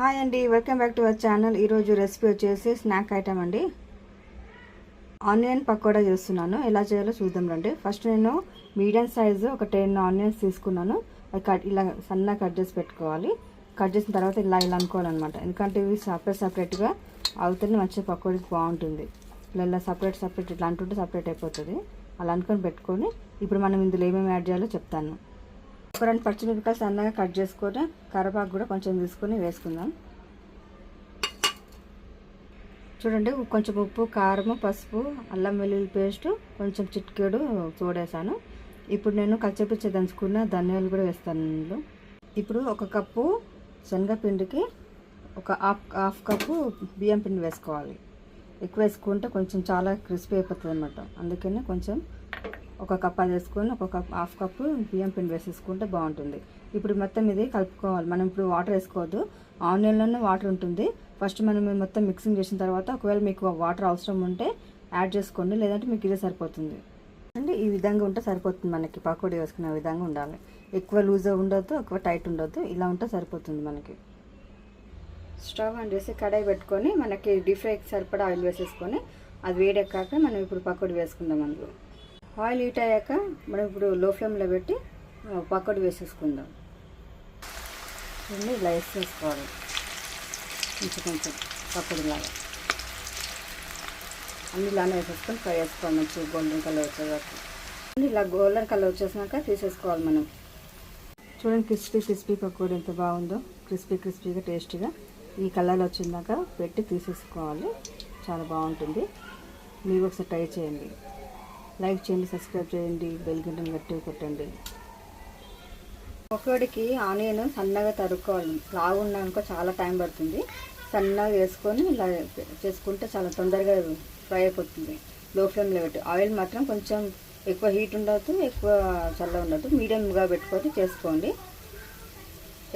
Hi అండి welcome back to our channel ఈరోజు recipe వచ్చేసి స్నాక్ ఐటమ్ అండి. ఆనియన్ పకోడా చేస్తున్నాను. ఎలా చేయాలో చూద్దాం రండి. ఫస్ట్ నేను మీడియం సైజు ఒక టెన్ ఆనియన్స్ తీసుకున్నాను. అది కట్ ఇలా సన్నగా కట్ చేసి పెట్టుకోవాలి. కట్ చేసిన తర్వాత ఇలా ఇలా అనుకోవాలన్నమాట. ఎందుకంటే ఇవి సపరేట్ సపరేట్గా అవుతుంది మంచిగా పకోడీకి బాగుంటుంది. ఇలా ఇలా సపరేట్ సపరేట్ ఇట్లా అంటుంటే సపరేట్ అయిపోతుంది. అలా అనుకొని పెట్టుకొని ఇప్పుడు మనం ఇందులో ఏమేమి యాడ్ చేయాలో చెప్తాను. ఒక రెండు పచ్చిమిరపకాయలు సన్నగా కట్ చేసుకొని కరివేపాకు కూడా కొంచెం తీసుకొని వేసుకుందాం. చూడండి కొంచెం ఉప్పు కారము పసుపు అల్లం వెల్లుల్లి పేస్ట్ కొంచెం చిట్కేడు చూడేసాను ఇప్పుడు నేను కచ్చపిచ్చ దంచుకున్న ధనియాలు కూడా వేస్తాను ఇందులో. ఇప్పుడు ఒక కప్పు శనగపిండికి ఒక హాఫ్ హాఫ్ కప్పు బియ్యం పిండి వేసుకోవాలి. ఎక్కువ వేసుకుంటే కొంచెం చాలా క్రిస్పీ అయిపోతుంది అనమాట అందుకనే కొంచెం ఒక కప్ అది వేసుకొని ఒక కప్ హాఫ్ కప్పు బియ్యం పిండి వేసేసుకుంటే బాగుంటుంది. ఇప్పుడు మొత్తం ఇది కలుపుకోవాలి. మనం ఇప్పుడు వాటర్ వేసుకోవద్దు. ఆనియన్లోనే వాటర్ ఉంటుంది. ఫస్ట్ మనం మొత్తం మిక్సింగ్ చేసిన తర్వాత ఒకవేళ మీకు వాటర్ అవసరం ఉంటే యాడ్ చేసుకోండి. లేదంటే మీకు ఇదే సరిపోతుంది. అంటే ఈ విధంగా ఉంటే సరిపోతుంది మనకి. పకోడీ వేసుకునే విధంగా ఉండాలి. ఎక్కువ లూజ్ ఉండొద్దు ఎక్కువ టైట్ ఉండొద్దు. ఇలా ఉంటే సరిపోతుంది మనకి. స్టవ్ ఆన్ చేసి కడాయి పెట్టుకొని మనకి డీప్ ఫ్రైకి సరిపడా ఆయిల్ వేసేసుకొని అది వేడెక్కాక మనం ఇప్పుడు పకోడీ వేసుకుందాం అందులో. ఆయిల్ హీట్ అయ్యాక మనం ఇప్పుడు లో ఫ్లేమ్లో పెట్టి ఆ, వేసేసుకుందాం. చూడండి ఇలా వేసేసుకోవాలి కొంచెం కొంచెం పకోడీ లాగా అన్ని ఇలానే వేసేసుకొని ఫ్రై చేసుకోవాలి మంచి గోల్డెన్ కలర్ వచ్చేవరకు ఇలా గోల్డెన్ కలర్ వచ్చేసినాక తీసేసుకోవాలి మనం. చూడండి క్రిస్పీ క్రిస్పీ పకోడీ ఎంత బాగుందో. క్రిస్పీ క్రిస్పీగా టేస్టీగా. ఈ కలర్ వచ్చిందాక పెట్టి తీసేసుకోవాలి. చాలా బాగుంటుంది. మీరు ఒకసారి ట్రై చేయండి. లైక్ చేయండి సబ్స్క్రైబ్ చేయండి బెల్ గంటను గట్టిగా కొట్టండి. పకోడీకి ఆనియన్ సన్నగా తరుక్కోవాలి. లావున్నాక చాలా టైం పడుతుంది. సన్నగా వేసుకొని ఇలా చేసుకుంటే చాలా తొందరగా ఫ్రై అయిపోతుంది. లో ఫ్లేమ్లో పెట్టి ఆయిల్ మాత్రం కొంచెం ఎక్కువ హీట్ ఉండదు ఎక్కువ చల్ల ఉండదు మీడియంగా పెట్టుకొని చేసుకోండి.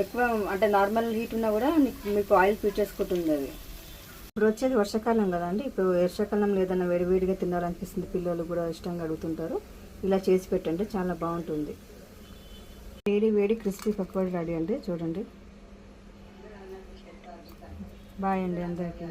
ఎక్కువ అంటే నార్మల్ హీట్ ఉన్నా కూడా మీకు మీకు ఆయిల్ పీల్చేసుకుంటుంది అది. ఇప్పుడు వచ్చేది వర్షాకాలం కదండి. ఇప్పుడు వర్షాకాలంలో ఏదైనా వేడివేడిగా తినాలనిపిస్తుంది. పిల్లలు కూడా ఇష్టంగా అడుగుతుంటారు. ఇలా చేసి పెట్టండి. చాలా బాగుంటుంది. వేడి వేడి క్రిస్పీ పకోడీ రెడీ అండి. చూడండి. బాయ్ అండి అందరికీ.